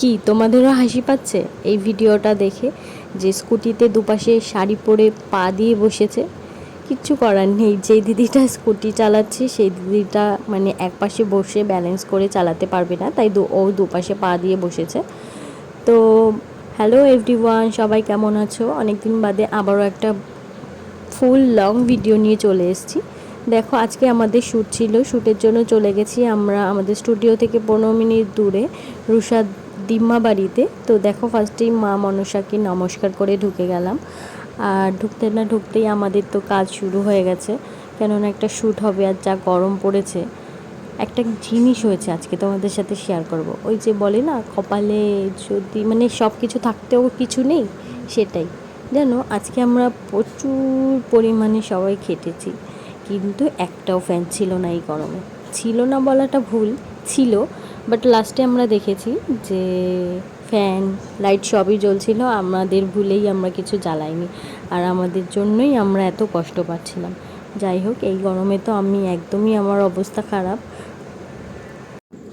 কি তোমাদেরও হাসি পাচ্ছে? এই ভিডিওটা দেখে যে স্কুটিতে দুপাশে শাড়ি পরে পা দিয়ে বসেছে, কিচ্ছু করার নেই। যে দিদিটা স্কুটি চালাচ্ছে, সেই দিদিটা মানে এক পাশে বসে ব্যালেন্স করে চালাতে পারবে না, তাই ও দুপাশে পা দিয়ে বসেছে। তো হ্যালো এভরিওয়ান সবাই কেমন আছো? অনেকদিন বাদে আবারও একটা ফুল লং ভিডিও নিয়ে চলে এসেছি। দেখো, আজকে আমাদের শ্যুট ছিল। শ্যুটের জন্য চলে গেছি আমরা আমাদের স্টুডিও থেকে পনেরো মিনিট দূরে রুষা দিম্মা বাড়িতে। তো দেখো ফার্স্টেই মা মনসাকে নমস্কার করে ঢুকে গেলাম। আর ঢুকতে না ঢুকতেই আমাদের তো কাজ শুরু হয়ে গেছে। কেননা একটা শ্যুট হবে আর যা গরম পড়েছে, একটা জিনিস হয়েছে আজকে তোমাদের সাথে শেয়ার করব। ওই যে বলে না, কপালে যদি মানে সব কিছু থাকতেও কিছু নেই, সেটাই। জানো, আজকে আমরা প্রচুর পরিমাণে সবাই খেটেছি, কিন্তু একটাও ফ্যান ছিল না এই গরমে। ছিল না বলাটা ভুল, ছিল বাট লাস্টে আমরা দেখেছি যে ফ্যান লাইট সবই জ্বলছিল, আমাদের ভুলেই আমরা কিছু জ্বালাইনি। আর আমাদের জন্যই আমরা এত কষ্ট পাচ্ছিলাম। যাই হোক, এই গরমে তো আমি একদমই আমার অবস্থা খারাপ।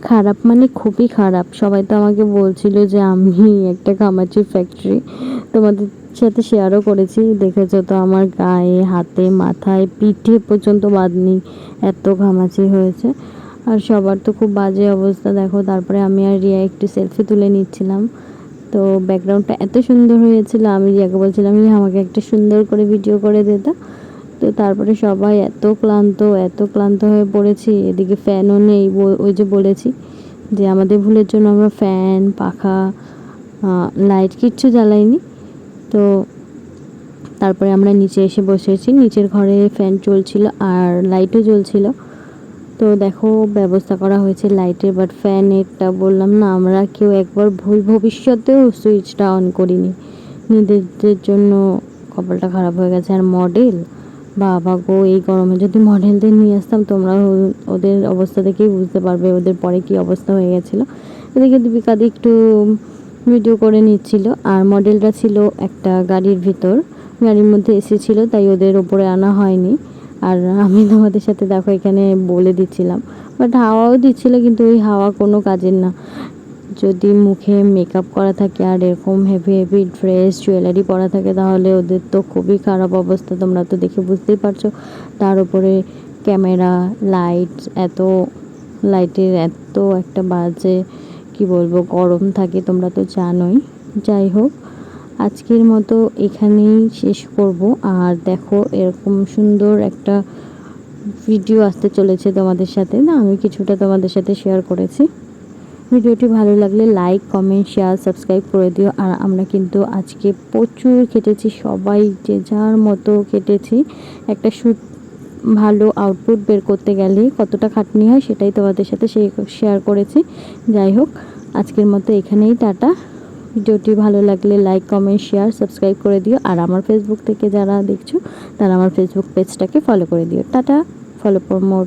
খারাপ মানে খুবই খারাপ। সবাই তো আমাকে বলছিল যে আমি একটা কামাচির ফ্যাক্টরি তোমাদের সাথে শেয়ারও করেছি। দেখেছ তো আমার গায়ে, হাতে, মাথায়, পিঠে পর্যন্ত বাঁধনি এত ঘামাচি হয়েছে। আর সবার তো খুব বাজে অবস্থা। দেখো, তারপরে আমি আর রিয়া একটু সেলফি তুলে নিচ্ছিলাম। তো ব্যাকগ্রাউন্ডটা এত সুন্দর হয়েছিল, আমি রিয়াকে বলছিলাম যে আমাকে একটা সুন্দর করে ভিডিও করে দিতে তো। তারপরে সবাই এত ক্লান্ত এত ক্লান্ত হয়ে পড়েছি। এদিকে ফ্যানও নেই ওই যে বলেছি যে আমাদের ভুলের জন্য আমরা ফ্যান পাখা লাইট কিচ্ছু জ্বালাইনি। তো তারপরে আমরা নিচে এসে বসেছি। নিচের ঘরে ফ্যান চলছিল আর লাইটও জ্বলছিল। তো দেখো, ব্যবস্থা করা হয়েছে লাইটের বাট ফ্যানেরটা বললাম না, আমরা কেউ একবার ভুল ভবিষ্যতেও সুইচটা অন করিনি। নিজেদের জন্য কপালটা খারাপ হয়ে গেছে। আর মডেল বাবা গো, এই গরমে যদি মডেলদের নিয়ে আসতাম, তোমরা ওদের অবস্থা দেখেই বুঝতে পারবে, ওদের পরে কি অবস্থা হয়ে গেছিল। এদিকে দীপিকাদি একটু ভিডিও করে নিচ্ছিল। আর মডেলটা ছিল একটা গাড়ির ভিতর, গাড়ির মধ্যে এসেছিল, তাই ওদের ওপরে আনা হয়নি। আর আমি তোমাদের সাথে দেখো এখানে বলে দিচ্ছিলাম। বাট হাওয়াও দিচ্ছিল কিন্তু ওই হাওয়া কোনো কাজের না। যদি মুখে মেকআপ করা থাকে আর এরকম হেভি হেভি ড্রেস জুয়েলারি পরা থাকে তাহলে ওদের তো খুবই খারাপ অবস্থা, তোমরা তো দেখে বুঝতেই পারছ। তার উপরে ক্যামেরা লাইট এত লাইটের এত একটা বাজে, কি বলব, গরম থাকে, তোমরা তো জানোই। যাই হোক আজকের মতো এখানেই শেষ করব। আর দেখো, এরকম সুন্দর একটা ভিডিও আসতে চলেছে তোমাদের সাথে। না, আমি কিছুটা তোমাদের সাথে শেয়ার করেছি। ভিডিওটি ভালো লাগলে লাইক কমেন্ট শেয়ার সাবস্ক্রাইব করে দিও। আর আমরা কিন্তু আজকে প্রচুর কেটেছি, সবাই যে যার মতো কেটেছি। একটা শ্যুট ভালো আউটপুট বের করতে গেলে কতটা খাটনি হয় সেটাই তোমাদের সাথে শেয়ার করেছি। যাই হোক, আজকের মতো এখানেই, টাটা। ভিডিওটি ভালো লাগলে লাইক কমেন্ট শেয়ার সাবস্ক্রাইব করে দিও। আর আমার ফেসবুক থেকে যারা দেখছ, তারা আমার ফেসবুক পেজটাকে ফলো করে দিও। Tata follow for more